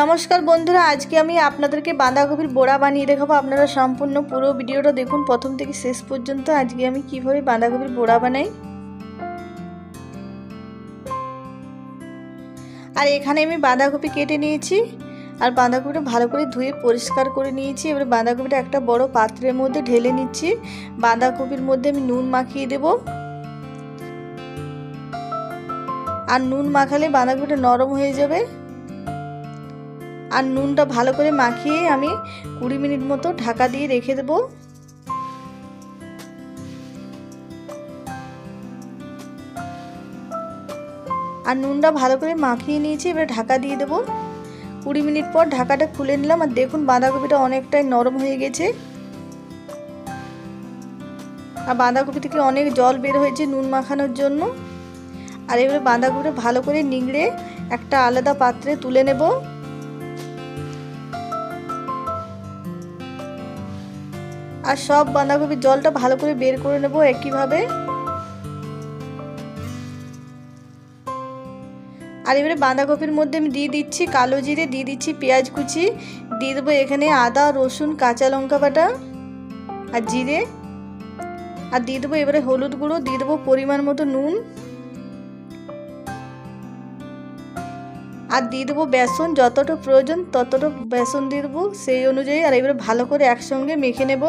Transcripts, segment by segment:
নমস্কার বন্ধুরা, আজকে আমি আপনাদেরকে বাঁধাকপির বড়া বানিয়ে দেখাবো। আপনারা সম্পূর্ণ পুরো ভিডিওটা দেখুন, প্রথম থেকে শেষ পর্যন্ত আজকে আমি কীভাবে বাঁধাকপির বড়া বানাই। আর এখানে আমি বাঁধাকপি কেটে নিয়েছি, আর বাঁধাকপিটা ভালো করে ধুয়ে পরিষ্কার করে নিয়েছি। এবার বাঁধাকপিটা একটা বড় পাত্রের মধ্যে ঢেলে নিচ্ছি। বাঁধাকপির মধ্যে আমি নুন মাখিয়ে দেব। আর নুন মাখালে বাঁধাকপিটা নরম হয়ে যাবে। আর নুনটা ভালো করে মাখিয়ে আমি কুড়ি মিনিট মতো ঢাকা দিয়ে রেখে দেব। আর নুনটা ভালো করে মাখিয়ে নিয়েছি, এবার ঢাকা দিয়ে দেবো। কুড়ি মিনিট পর ঢাকাটা খুলে নিলাম। আর দেখুন বাঁধাকপিটা অনেকটাই নরম হয়ে গেছে। আর বাঁধাকপি থেকে অনেক জল বের হয়েছে নুন মাখানোর জন্য। আর এবারে বাঁধাকপিটা ভালো করে নিংড়ে একটা আলাদা পাত্রে তুলে নেব। আর সব বাঁধাকপির জলটা ভালো করে বের করে নেব একইভাবে। আর এবারে বাঁধাকপির মধ্যে আমি দিয়ে দিচ্ছি কালো জিরে, দিয়ে দিচ্ছি পেঁয়াজ কুচি, দিয়ে দেবো এখানে আদা, রসুন, কাঁচা লঙ্কা বাটা আর জিরে। আর দিয়ে দেবো এবারে হলুদ গুঁড়ো, দিয়ে দেবো পরিমাণ মতো নুন। আর দিয়ে দেবো বেসন, যতটা প্রয়োজন ততটা বেসন দিয়ে দেবো। সেই অনুযায়ী আর এবারে ভালো করে একসঙ্গে মেখে নেব।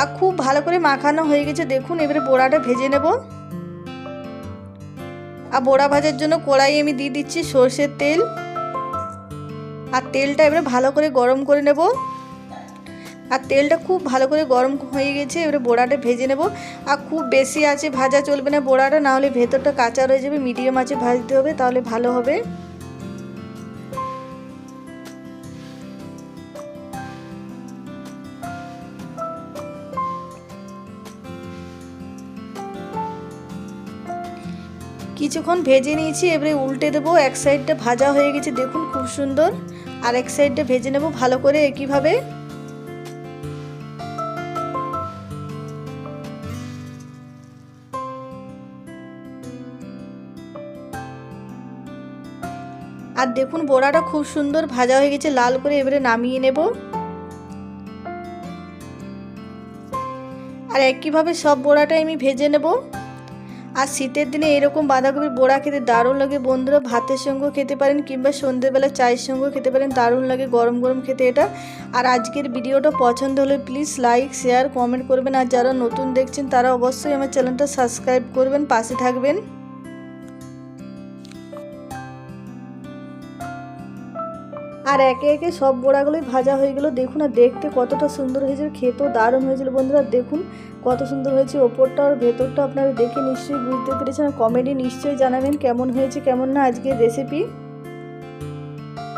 আর খুব ভালো করে মাখানো হয়ে গেছে। দেখুন, এবারে বড়াটা ভেজে নেব। আর বড়া ভাজার জন্য কড়াই আমি দিয়ে দিচ্ছি সর্ষের তেল। আর তেলটা এবারে ভালো করে গরম করে নেব। আর তেলটা খুব ভালো করে গরম হয়ে গেছে, এবারে বড়াটা ভেজে নেব। আর খুব বেশি আছে, ভাজা চলবে না বড়াটা, না হলে ভেতরটা কাঁচা রয়ে যাবে, মিডিয়াম আছে, ভাজতে হবে, তাহলে ভালো হবে। কিছুক্ষণ ভেজে নিয়েছি, এবারে উল্টে দেবো। এক সাইডটা ভাজা হয়ে গেছে, দেখুন খুব সুন্দর। আর এক সাইডটা ভেজে নেব ভালো করে একইভাবে। আর দেখুন বড়াটা খুব সুন্দর ভাজা হয়ে গেছে, লাল করে এবারে নামিয়ে নেব। আর একইভাবে সব বড়াটাই আমি ভেজে নেব। আর শীতের দিনে এরকম বাঁধাকপির বড়া খেতে দারুণ লাগে। বন্ধুরা, ভাতের সঙ্গেও খেতে পারেন কিংবা সন্ধ্যেবেলা চায়ের সঙ্গেও খেতে পারেন, দারুণ লাগে গরম গরম খেতে এটা। আর আজকের ভিডিওটা পছন্দ হলে প্লিজ লাইক শেয়ার কমেন্ট করবেন। আর যারা নতুন দেখছেন তারা অবশ্যই আমার চ্যানেলটা সাবস্ক্রাইব করবেন, পাশে থাকবেন। আর একে একে সব বড়াগুলোই ভাজা হয়ে গেলো। দেখুন আর দেখতে কতটা সুন্দর হয়েছে, খেতেও দারুণ হয়েছিল বন্ধুরা। দেখুন কত সুন্দর হয়েছে ওপরটা আর ভেতরটা, আপনারা দেখে নিশ্চয়ই বুঝতে পেরেছেন। কমেডি নিশ্চয়ই জানাবেন কেমন হয়েছে, কেমন না আজকের রেসিপি